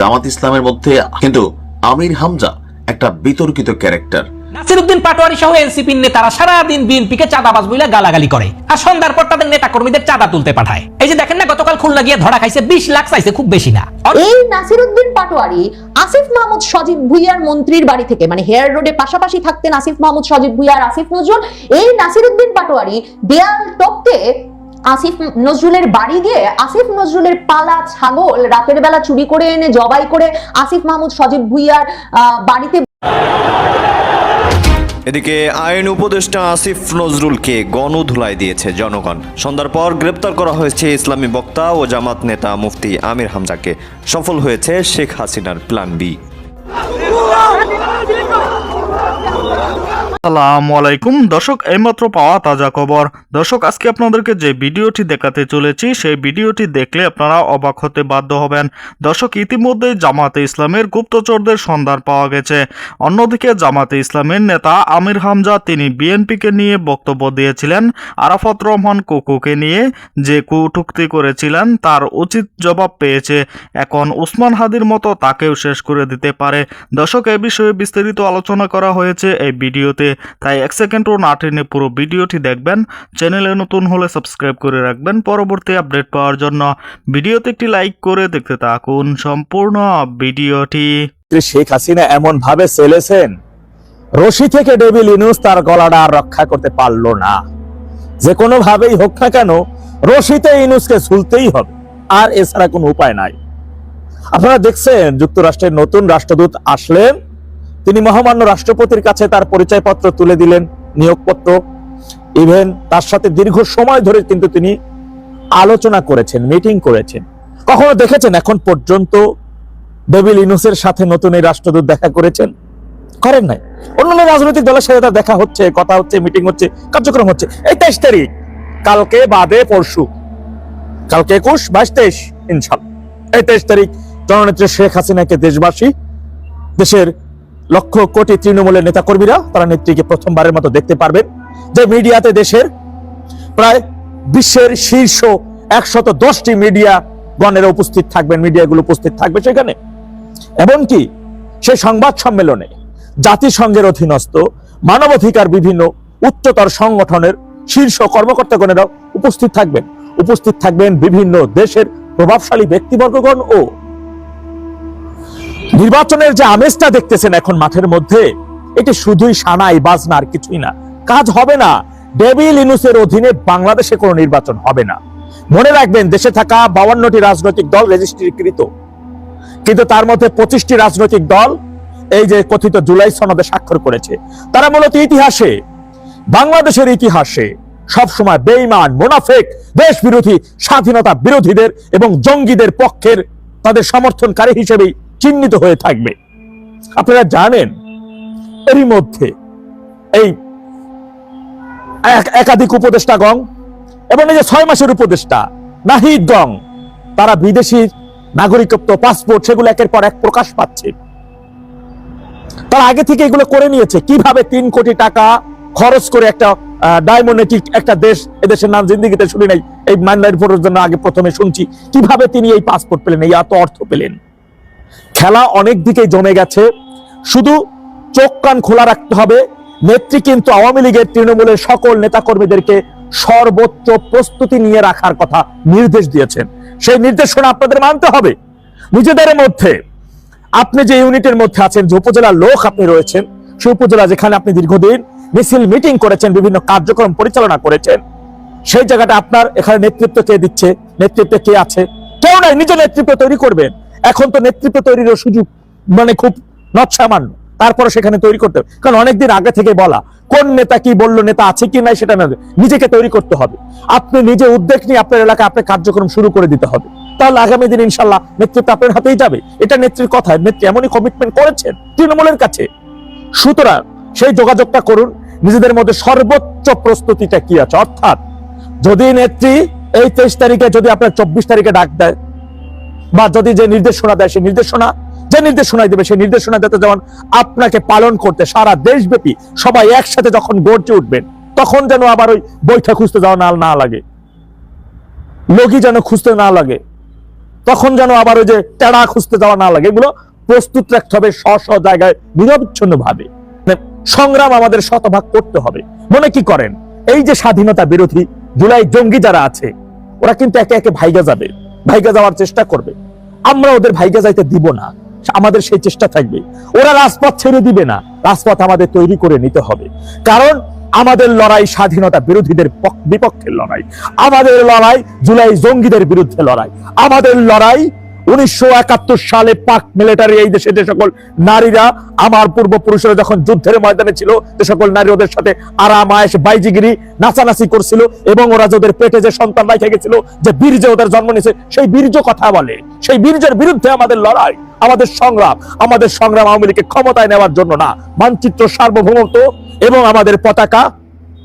জামাত ইসলামের মধ্যে কিন্তু আমির হামজা একটা বিতর্কিত ক্যারেক্টার। নাসিরুদ্দিন পাটোয়ারি সহ এনসিপির নেতারা সারাদিন বিএনপিকে চাঁদাবাজ বইলা গালাগালি করে আর সন্ধ্যার পর তাদের নেতা কর্মীদের চাঁদা তুলতে পাঠায়। এই যে দেখেন না গতকাল খুলনা গিয়ে ধরা খাইছে বিশ লাখ চাইছে খুব বেশি না। এই নাসিরুদ্দিন পাটোয়ারি আসিফ মাহমুদ সজীব ভুইয়ার মন্ত্রীর বাড়ি থেকে মানে হেয়ার রোডে পাশাপাশি থাকতেন আসিফ মাহমুদ সজীব ভুইয়া আর আসিফ নজরুল এই নাসিরুদ্দিন পাটোয়ারি দেয়াল টপকে আসিফ নজরুলের বাড়ি গিয়ে আসিফ নজরুলের পালা, ছাগল, রাতের বেলা চুরি করে এনে, জবাই করে আসিফ মাহমুদ, সজীব ভুইয়ার বাড়িতে এদিকে আইন উপদেষ্টা আসিফ নজরুলকে গণধুলাই দিয়েছে জনগণ। সন্ধ্যার পর গ্রেপ্তার করা হয়েছে ইসলামী বক্তা ও জামাত নেতা মুফতি আমির হামজাকে। সফল হয়েছে শেখ হাসিনার প্ল্যান বি আসসালামু দর্শক, এইমাত্র পাওয়া তাজা খবর। দর্শক, আজকে আপনাদেরকে যে ভিডিওটি দেখাতে চলেছি, সেই ভিডিওটি দেখলে আপনারা অবাক হতে বাধ্য হবেন। দর্শক, ইতিমধ্যে জামাতে ইসলামের গুপ্তচরদের সন্ধান পাওয়া গেছে। অন্যদিকে, জামাতে ইসলামের নেতা আমির হামজা, তিনি বিএনপিকে নিয়ে বক্তব্য দিয়েছিলেন। আরাফাত রহমান কুকুকে নিয়ে যে কুটুক্তি করেছিলেন, তার উচিত জবাব পেয়েছে। এখন উসমান হাদির মতো তাকেও শেষ করে দিতে পারে। দর্শক, এ বিষয়ে বিস্তারিত আলোচনা করা হয়েছে। এই ভিডিওতে। তাই এক সেকেন্ডও না টেনে পুরো ভিডিওটি দেখবেন। চ্যানেলে নতুন হলে সাবস্ক্রাইব করে রাখবেন পরবর্তী আপডেট পাওয়ার জন্য। ভিডিওতে একটি লাইক করে দেখতে থাকুন সম্পূর্ণ ভিডিওটি। শেখ হাসিনা এমন ভাবে চলেছেন, রশি থেকে ডেভিল ইনুস তার গলাটা আর রক্ষা করতে পারল না। যে কোনো ভাবেই হোক না কেন, রশিতে ইনুসকে ঝুলতেই হবে, আর এছাড়া কোনো উপায় নাই। আপনারা দেখছেন যুক্তরাষ্ট্রের নতুন রাষ্ট্রদূত আসলেন তিনি মহামান্য রাষ্ট্রপতির কাছে তার পরিচয়পত্র তুলে দিলেন, নিয়োগপত্র ইভেন তার সাথে দীর্ঘ সময় ধরে কিন্তু তিনি আলোচনা করেছেন মিটিং করেছেন। কখনো দেখেছেন এখন পর্যন্ত ডেভিল ইনুসের সাথে নতুন এই রাষ্ট্রদূত দেখা করেছেন? করেন নাই। অন্যান্য রাজনৈতিক দলের সাথে তার দেখা হচ্ছে, কথা হচ্ছে মিটিং হচ্ছে, কার্যক্রম হচ্ছে। এই তেইশ তারিখ, কালকে, বাদে, পরশু। কালকে একুশ, বাইশ, তেইশ ইনশাল এই তেইশ তারিখ জননেত্রী শেখ হাসিনাকে দেশবাসী, দেশের লক্ষ কোটি তৃণমূলের নেতাকর্মীরা তারা নেত্রীকে প্রথমবারের মতো দেখতে পারবেন। যে মিডিয়াতে দেশের প্রায় বিশ্বের শীর্ষ একশত দশটি মিডিয়া গণেরা উপস্থিত থাকবেন, মিডিয়াগুলো উপস্থিত থাকবে সেখানে। এমনকি সেই সংবাদ সম্মেলনে জাতিসংঘের অধীনস্থ মানবাধিকার বিভিন্ন উচ্চতর সংগঠনের শীর্ষ কর্মকর্তাগণেরা উপস্থিত থাকবেন। উপস্থিত থাকবেন বিভিন্ন দেশের প্রভাবশালী ব্যক্তিবর্গগণ ও নির্বাচনের যে আমেজটা দেখতেছেন এখন মাঠের মধ্যে, এটি শুধুই সানাই, বাজনা আর কিছুই না। কাজ হবে না। ডেভিল ইনুসের অধীনে বাংলাদেশে কোনো নির্বাচন হবে না। মনে রাখবেন, দেশে থাকা বাউান্নটি রাজনৈতিক দল রেজিস্ট্রিকৃত। কিন্তু তার মধ্যে পঁচিশটি রাজনৈতিক দল এই যে কথিত জুলাই সনদে স্বাক্ষর করেছে, তারা মূলত ইতিহাসে, বাংলাদেশের ইতিহাসে সবসময় বেইমান মোনাফেক দেশ বিরোধী স্বাধীনতা বিরোধীদের এবং জঙ্গিদের পক্ষের তাদের সমর্থনকারী হিসেবেই চিহ্নিত হয়ে থাকবে। আপনারা জানেন, এরই মধ্যে এই একাধিক উপদেষ্টা গং এবং এই যে ছয় মাসের উপদেষ্টা নাহিদ গং, তারা বিদেশি নাগরিকত্ব, পাসপোর্ট সেগুলো একের পর এক প্রকাশ পাচ্ছে। তারা আগে থেকে এগুলো করে নিয়েছে। কীভাবে তিন কোটি টাকা খরচ করে একটা ডায়মন্ডেটিক একটা দেশ, এদেশের নাম জিন্দিগিতে শুনি নাই, এই ফটোর জন্য আগে প্রথমে শুনছি। কীভাবে তিনি এই পাসপোর্ট পেলেন, এই এত অর্থ পেলেন? খেলা অনেক দিকেই জমে গেছে। শুধু চোখ কান খোলা রাখতে হবে। নেত্রী কিন্তু আওয়ামী লীগের তৃণমূলের সকল নেতাকর্মীদেরকে সর্বোচ্চ প্রস্তুতি নিয়ে রাখার কথা নির্দেশ দিয়েছেন। সেই নির্দেশনা আপনাদের মানতে হবে। নিজেদের মধ্যে, আপনি যে ইউনিটের মধ্যে আছেন, যে উপজেলার লোক আপনি রয়েছেন, সেই উপজেলা যেখানে আপনি দীর্ঘদিন মিছিল, মিটিং করেছেন, বিভিন্ন কার্যক্রম পরিচালনা করেছেন, সেই জায়গাটা আপনার এখানে নেতৃত্ব কে দিচ্ছে? নেতৃত্বে কে আছে? কেউ নাই নিজে নেতৃত্ব তৈরি করবেন। এখন তো নেতৃত্ব তৈরির সুযোগ মানে খুব নৎসামান্য। তারপরে সেখানে তৈরি করতে হবে। কারণ অনেকদিন আগে থেকে বলা, কোন নেতা কি বলল, নেতা আছে কি নাই সেটা না, নিজেকে তৈরি করতে হবে। আপনি নিজে উদ্যোগ নিয়ে আপনার এলাকায় আপনার কার্যক্রম শুরু করে দিতে হবে। তাহলে আগামী দিন ইনশাল্লাহ নেতৃত্ব আপনার হাতেই যাবে। এটা নেত্রীর কথা, নেত্রী এমনই কমিটমেন্ট করেছেন তৃণমূলের কাছে। সুতরাং সেই যোগাযোগটা করুন, নিজেদের মধ্যে সর্বোচ্চ প্রস্তুতিটা কি আছে? অর্থাৎ যদি নেত্রী এই তেইশ তারিখে, যদি আপনার চব্বিশ তারিখে ডাক দেয় বা যদি যে নির্দেশনা দেয় সেই নির্দেশনা, যে নির্দেশনা দেবে সেই নির্দেশনা যাতে যেমন আপনাকে পালন করতে সারা দেশব্যাপী সবাই একসাথে যখন গর্জে উঠবেন, তখন যেন আবার ওই বৈঠক খুঁজতে যাওয়া না না লাগে। লোকই যেন খুঁজতে না লাগে, তখন যেন আবার ওই যে টেড়া খুঁজতে যাওয়া না লাগে, এগুলো প্রস্তুত রাখতে হবে স্ব স্ব জায়গায় নিরবচ্ছিন্ন ভাবে সংগ্রাম আমাদের শতভাগ করতে হবে। মনে কি করেন? এই যে স্বাধীনতা বিরোধী জুলাই জঙ্গি যারা আছে, ওরা কিন্তু একে একে ভাইগা যাবে। ভাইগা যাওয়ার চেষ্টা করবে। আমরা ওদের ভাইগা যাইতে দিব না। আমাদের সেই চেষ্টা থাকবে। ওরা রাজপথ ছেড়ে দিবে না। রাজপথ আমাদের তৈরি করে নিতে হবে। কারণ আমাদের লড়াই স্বাধীনতা বিরোধীদের পক- বিপক্ষের লড়াই। আমাদের লড়াই জুলাই জঙ্গিদের বিরুদ্ধে লড়াই। আমাদের লড়াই উনিশশো একাত্তর সালে পাক মিলিটারি এই দেশে যে সকল নারীরা, আমার পূর্বপুরুষরা যখন যুদ্ধের ময়দানে ছিল, যে সকল নারী ওদের সাথে আরাম আয়েস বাইজিগিরি, নাচানাচি করছিল এবং ওরা যে ওদের পেটে যে সন্তান রেখে গেছিল, যে বীর্য ওদের জন্ম নিয়েছে, সেই বীর্য কথা বলে। সেই বীর্যের বিরুদ্ধে আমাদের লড়াই, আমাদের সংগ্রাম আমাদের সংগ্রাম আওয়ামী লীগকে ক্ষমতায় নেওয়ার জন্য না। মানচিত্র সার্বভৌমত্ব এবং আমাদের পতাকা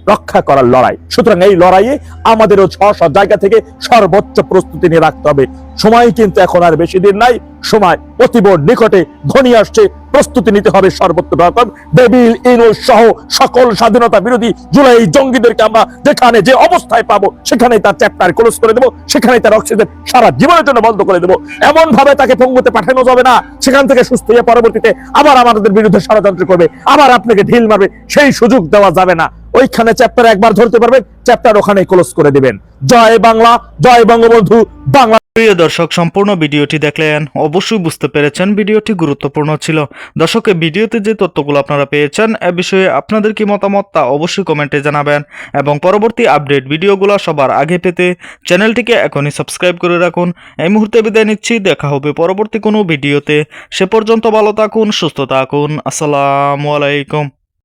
রক্ষা করার লড়াই। সুতরাং এই লড়াইয়ে আমাদেরও ছ ছ জায়গা থেকে সর্বোচ্চ প্রস্তুতি নিয়ে রাখতে হবে। সময় কিন্তু এখন আর বেশি দিন নাই। সময় অতীব নিকটে ঘনিয়ে আসছে। প্রস্তুতি নিতে হবে রকম ইনো সহ সকল স্বাধীনতা বিরোধী জুলাই জঙ্গিদেরকে আমরা যেখানে যে অবস্থায় পাবো সেখানে তার চ্যাপ্টার ক্লোজ করে দেবো। সেখানে তার অক্সিজেন সারা জীবনের জন্য বন্ধ করে দেবো। এমন ভাবে তাকে পঙ্গুতে পাঠানো যাবে না। সেখান থেকে সুস্থ হয়ে পরবর্তীতে আবার আমাদের বিরুদ্ধে ষড়যন্ত্র করবে। আবার আপনাকে ঢিল মারবে। সেই সুযোগ দেওয়া যাবে না। ওইখানে চ্যাপ্টার একবার ধরতে পারবেন চ্যাপ্টার ওখানে ক্লোজ করে দিবেন। জয় বাংলা, জয় বঙ্গবন্ধু, বাংলা। প্রিয় দর্শক, সম্পূর্ণ ভিডিওটি দেখলেন, অবশ্যই বুঝতে পেরেছেন ভিডিওটি গুরুত্বপূর্ণ ছিল। দর্শক ভিডিওতে যে তথ্যগুলো আপনারা পেয়েছেন, এ বিষয়ে আপনাদের কি মতামত তা অবশ্যই কমেন্টে জানাবেন এবং পরবর্তী আপডেট ভিডিওগুলো সবার আগে পেতে চ্যানেলটিকে এখনই সাবস্ক্রাইব করে রাখুন। এই মুহূর্তে বিদায় নিচ্ছি, দেখা হবে পরবর্তী কোনো ভিডিওতে। সে পর্যন্ত ভালো থাকুন, সুস্থ থাকুন। আসসালামু আলাইকুম।